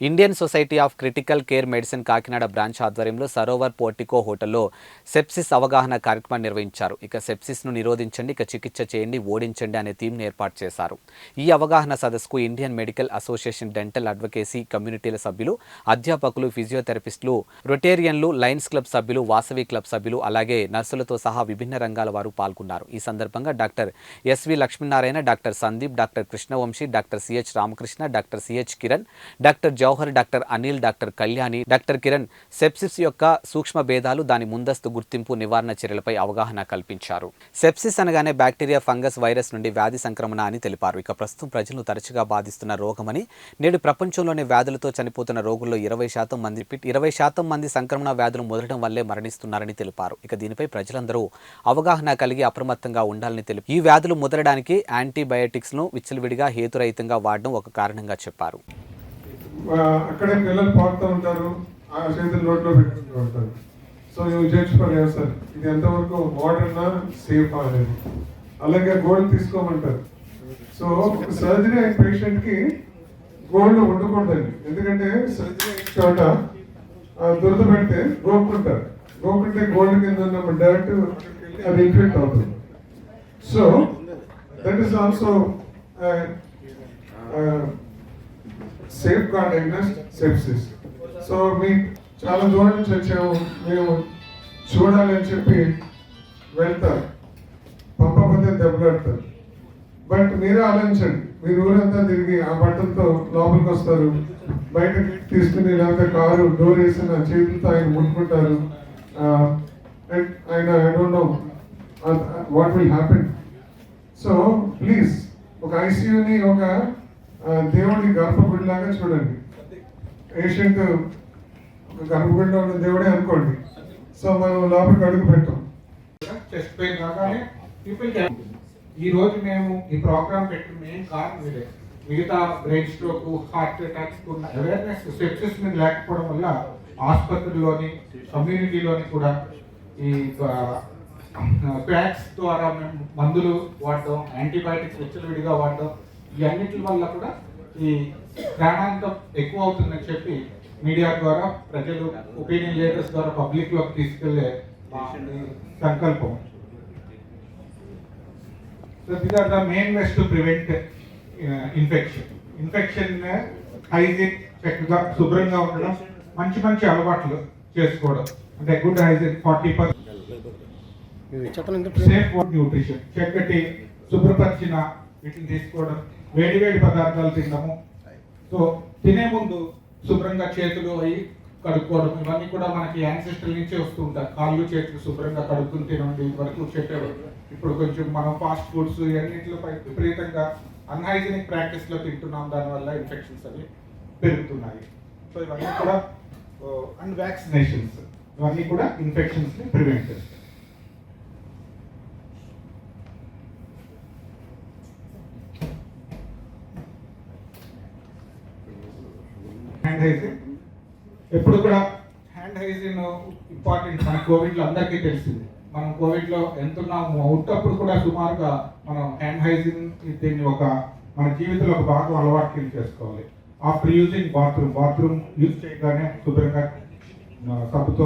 Indian society of critical care medicine Kakinada branch ఆధ్వర్యంలో Sarovar portico హోటల్లో sepsis అవగాహన కార్యక్రమం నిర్వహించారు. ఇక సెప్సిస్ను నిరోధించండి ఇక చికిత్స చేయండి ఓడించండి అనే థీమ్ను ఏర్పాటు చేశారు. ఈ అవగాహన సదస్సుకు Indian medical association dental advocacy కమ్యూనిటీల సభ్యులు అధ్యాపకులు ఫిజియోథెరపిస్టులు రొటేరియన్లు లయన్స్ క్లబ్ సభ్యులు వాసవి క్లబ్ సభ్యులు అలాగే నర్సులతో సహా విభిన్న రంగాల వారు పాల్గొన్నారు. ఈ సందర్భంగా doctor S V Lakshminarayana doctor Sandeep doctor Krishnavamsi doctor C H Ramakrishna doctor C H Kiran doctor Jauhar doctor Anil doctor Kalyani doctor Kiran sepsis యొక్క సూక్ష్మ భేదాలు దాని ముందస్తు గుర్తింపు నివారణ చర్యలపై అవగాహన కల్పించారు. సెప్సిస్ అనగానే బ్యాక్టీరియా ఫంగస్ వైరస్ నుండి వ్యాధి సంక్రమణ అని తెలిపారు. ఇక ప్రస్తుతం ప్రజలను తరచుగా బాధిస్తున్న రోగమని నేడు ప్రపంచంలోని వ్యాధులతో చనిపోతున్న రోగుల్లో ఇరవై శాతం మంది ఇరవై శాతం మంది సంక్రమణ వ్యాధులు మొదలడం వల్లే మరణిస్తున్నారని తెలిపారు. ఇక దీనిపై ప్రజలందరూ అవగాహన కలిగి అప్రమత్తంగా ఉండాలని తెలిపి ఈ వ్యాధులు ముదలడానికి యాంటీబయాటిక్స్ను విచ్చలవిడిగా హేతురహితంగా వాడడం ఒక కారణంగా చెప్పారు. అక్కడే పిల్లలు పాడుతూ ఉంటారు ఆ చేతులు నోట్లో పెట్టుకుంటూ ఉంటారు. సో ఇవి చేర్చుకోలేదు సార్. ఇది ఎంతవరకు మోడర్నా సేఫ్ అనేది. అలాగే గోల్డ్ తీసుకోమంటారు. సో సర్జరీ అయిన పేషెంట్కి గోల్డ్ వండుకుంటుంది ఎందుకంటే సర్జరీ అయిన చోట దురద పెడితే గోక్కుంటారు. గోకుంటే గోల్డ్ కింద ఉన్న డైరెక్ట్ అది ఇన్ఫెక్ట్ అవుతుంది. So that is also safeguard safe sepsis so మీ చాలా దూరం నుంచి వచ్చాము. మేము చూడాలని చెప్పి వెళ్తారు పంపకపోతే దెబ్బలాడతారు బట్ మీరే ఆలోచించండి. మీరు ఊరంతా తిరిగి ఆ బట్టలతో లోపలికి వస్తారు. బయటకి తీసుకుని లేకపోతే కారు డోర్ వేసి నా చేతులతో ఆయన ముట్టుకుంటారు. అండ్ ఆయన I don't know what will happen so please ఒక ఐసీయూని ఒక దేవుడిని దేవుడి గర్భగుడిలాగా చూడండి. ఏషియంట్ ఒక గర్భగుడిలో ఉన్న దేవుడే అనుకోండి. సో మనం లోపలికి అడుగు పెట్టాం. చెస్ట్ పెయిన్ రాగానే ఈ రోజు మేము ఈ ప్రోగ్రామ్ పెట్టిన మెయిన్ కారణం ఇదే. మిగతా బ్రెయిన్ స్ట్రోక్ హార్ట్ అటాక్స్ ఉన్న అవేర్నెస్ సెప్సిస్ మీద లేకపోవడం వల్ల ఆసుపత్రిలోని కమ్యూనిటీలోని కూడా ఈ ప్యాక్స్ ద్వారా మేము మందులు వాడడం యాంటీబయాటిక్స్ విచ్చలవిడిగా వాడడం ఇవన్నిటి వల్ల కూడా ఈ ప్రాణాంతం ఎక్కువ అవుతుందని చెప్పి మీడియా ద్వారా ప్రజలు ఒపీనియన్ లీడర్స్ ద్వారా పబ్లిక్లోకి తీసుకెళ్ళే సంకల్పం. So these are the main ways to prevent infection infection hygiene చక్కగా శుభ్రంగా ఉండడం మంచి మంచి అలవాట్లు చేసుకోవడం. అంటే good hygiene forty percent safe nutrition. చక్కటి శుభ్రపరిచిన వీటిని తీసుకోవడం. వేడి వేడి పదార్థాలు తినడము సో తినే ముందు శుభ్రంగా చేతులు అవి కడుక్కోవడం ఇవన్నీ కూడా మనకి యాన్సెస్టర్ నుంచే వస్తూ ఉంటాయి కాళ్ళు చేతులు శుభ్రంగా కడుక్కుని తినండి ఇదివరకు చెప్పేవారు ఇప్పుడు కొంచెం మనం ఫాస్ట్ ఫుడ్స్ ఇవన్నిటిపై విపరీతంగా అన్హైజీనిక్ ప్రాక్టీస్లో తింటున్నాం దానివల్ల ఇన్ఫెక్షన్స్ అవి పెరుగుతున్నాయి. సో ఇవన్నీ కూడా అండ్ వ్యాక్సినేషన్స్ ఇవన్నీ కూడా ఇన్ఫెక్షన్స్ని ప్రివెంట్ చేస్తాయి. హ్యాండ్ హైజీన్ ఎప్పుడు కూడా హ్యాండ్ హైజీన్ ఇంపార్టెంట్ మన కోవిడ్లో అందరికీ తెలిసింది. మనం కోవిడ్లో ఎంతున్నాము ఎంత ఉన్నాము కూడా సుమారుగా మనం హ్యాండ్ హైజీన్ దీన్ని ఒక మన జీవితంలో ఒక భాగం అలవాటు కింద చేసుకోవాలి. After using bathroom bathroom use చేయగానే శుభ్రంగా సబ్బుతో